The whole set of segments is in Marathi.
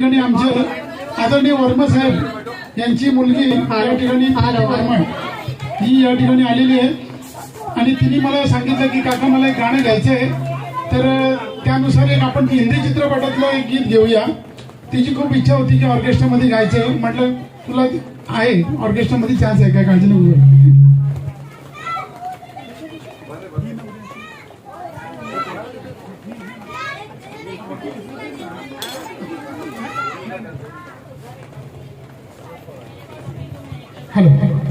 ठिकाणी आमचे आदरणीय वर्मा साहेब यांची मुलगी या ठिकाणी वर्मन ही या ठिकाणी आलेली आहे. आणि तिने मला सांगितलं की काका मला एक गाणं घ्यायचं आहे. तर त्यानुसार एक आपण हिंदी चित्रपटातलं एक गीत घेऊया. तिची खूप इच्छा होती की ऑर्केस्ट्रामध्ये गायचं. म्हटलं तुला आहे ऑर्केस्ट्रामध्ये चान्स आहे काय काळजी नको Hare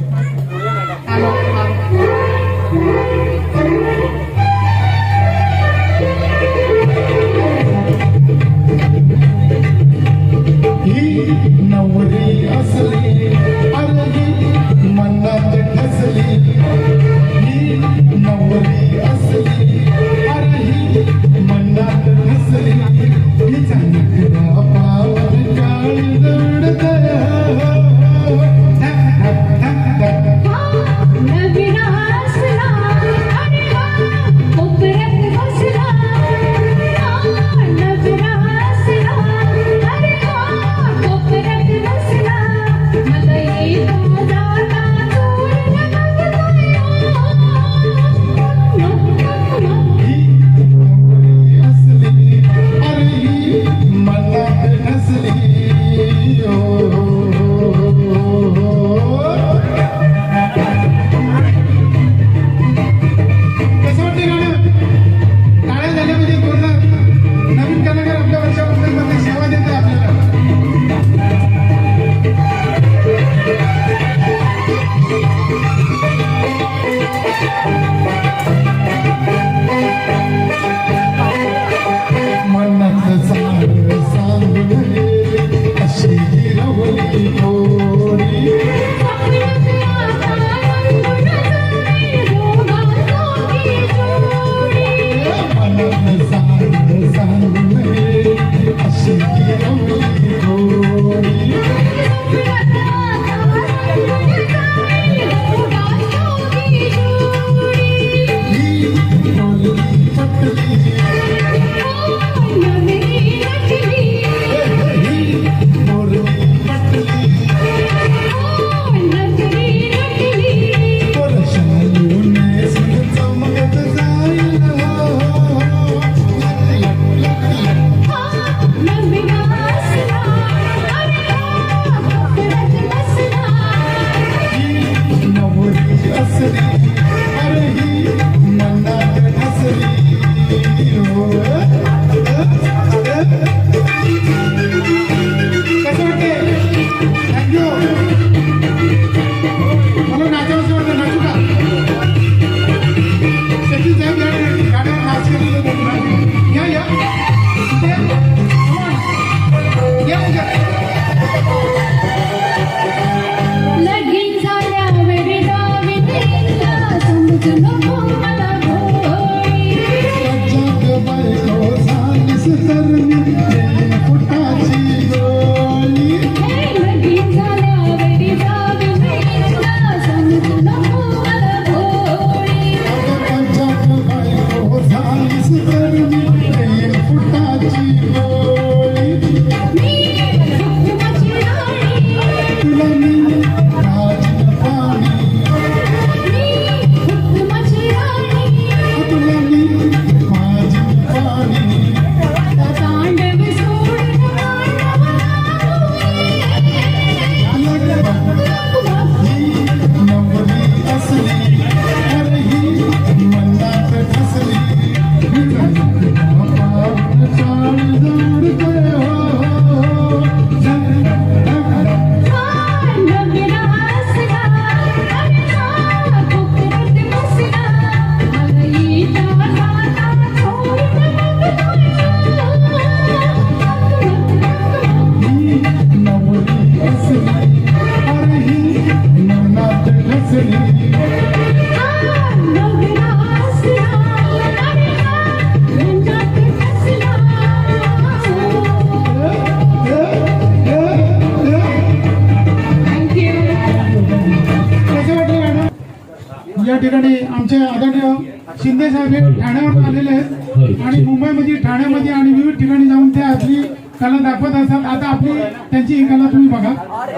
या ठिकाणी आमचे आदरणीय शिंदे साहेब हे ठाण्यावर आलेले आहेत. आणि मुंबईमध्ये ठाण्यामध्ये आणि विविध ठिकाणी जाऊन ते आपली कला दाखवत असतात. आता आपली त्यांची ही कला तुम्ही बघा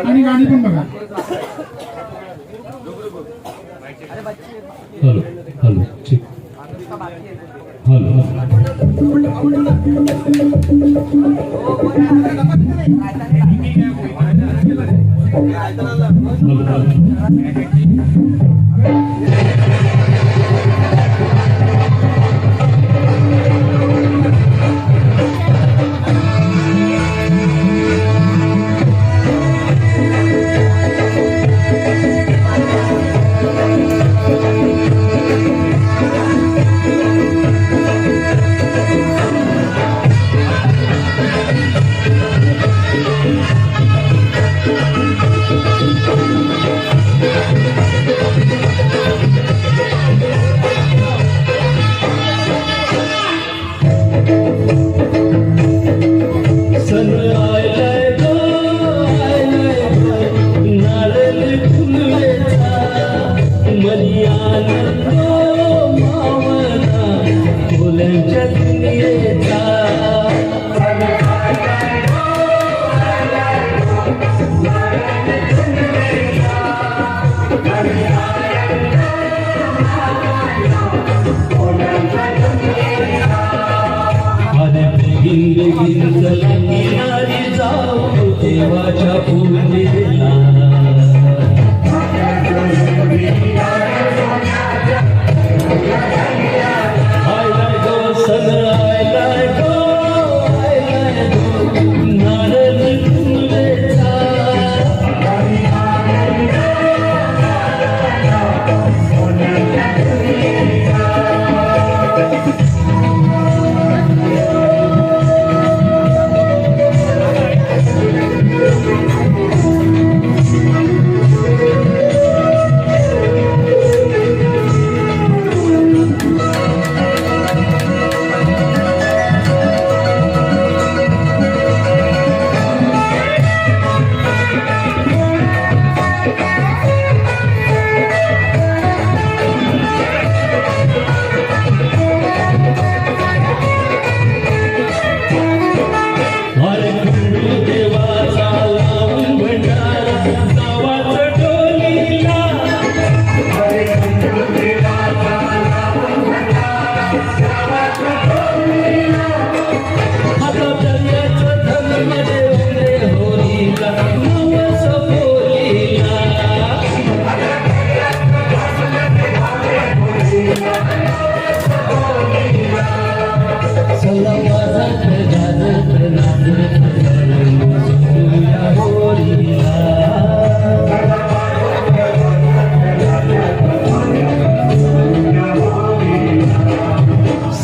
आणि गाणी पण बघा. হ্যালো হ্যালো ঠিক। হ্যালো হ্যালো হ্যালো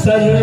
حسن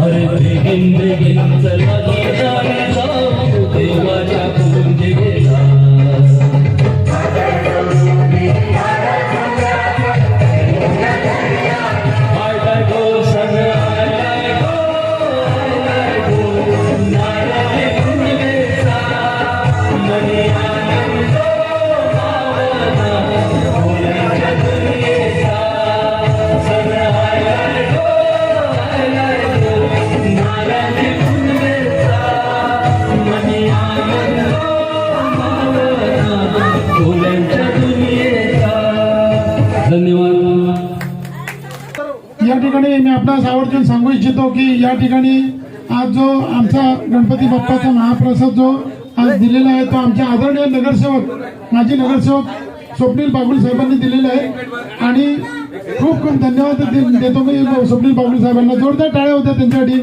हर दिन दिन चला की या ठिकाणी आज जो आमचा गणपती बाप्पाचा महाप्रसाद जो आज दिलेला आहे तो आमचे आदरणीय नगरसेवक माजी नगरसेवक स्वप्नील बागुल साहेबांनी दिलेला आहे. आणि खूप खूप धन्यवाद देतो मी स्वप्नील बागुल साहेबांना. जोरदार टाळ्या होत्या त्यांच्यासाठी.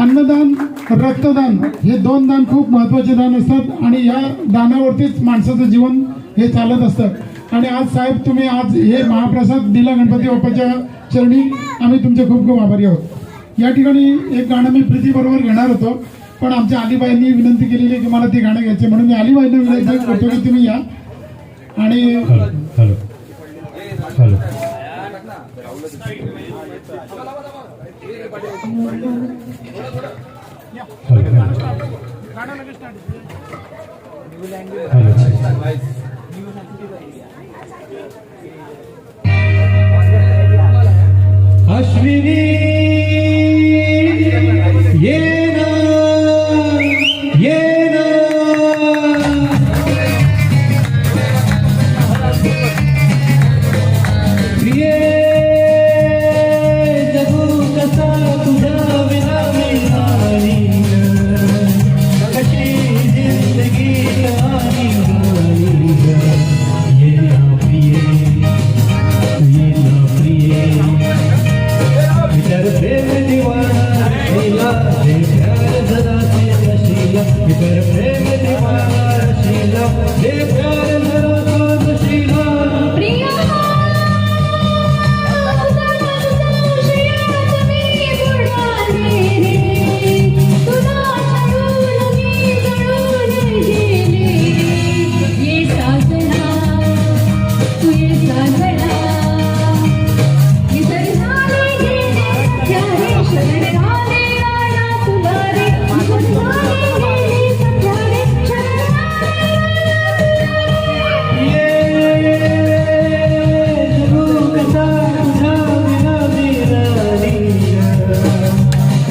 अन्नदान रक्तदान हे दोन दान खूप महत्त्वाचे दान असतात आणि या दानावरतीच माणसाचं जीवन हे चालत असतं. आणि आज साहेब तुम्ही आज हे महाप्रसाद दिला गणपती बाप्पाच्या चरणी. आम्ही तुमचे खूप खूप आभारी आहोत. या ठिकाणी एक गाणं मी प्रीती बरोबर घेणार होतो पण आमच्या अलीबाईंनी विनंती केलेली आहे की मला ते गाणं घ्यायचे म्हणून मी अलीबाईंना विनंती करतो की तुम्ही या. आणि hello. Hello. Hello. Ashwini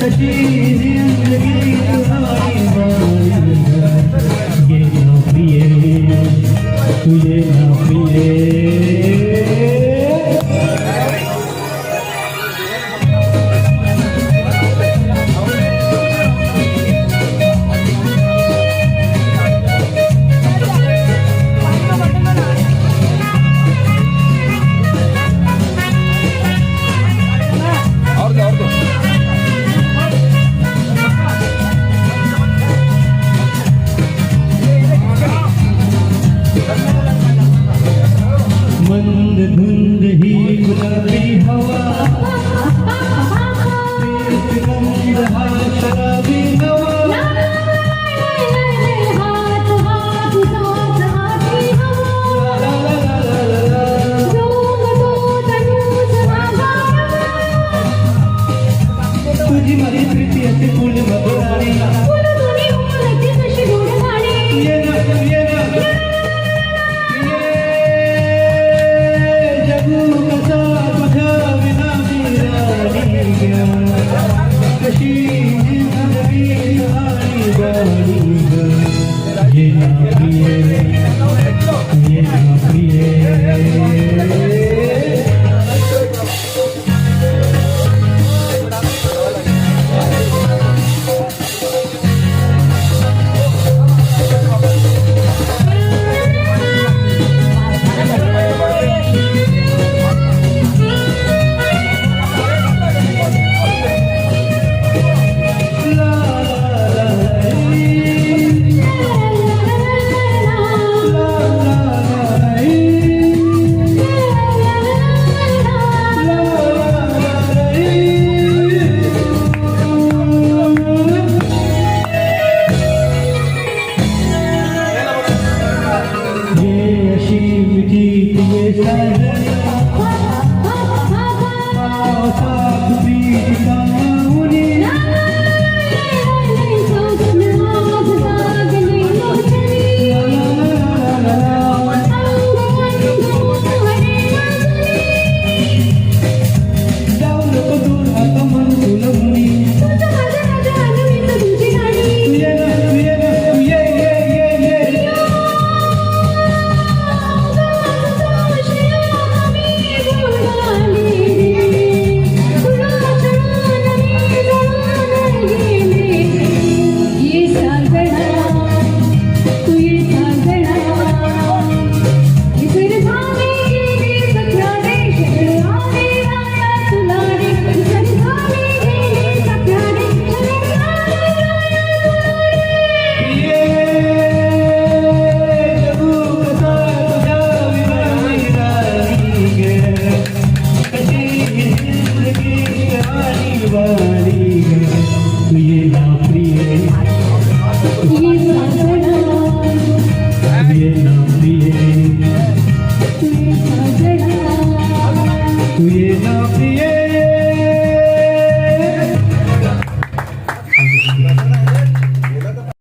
कशी जिंदगी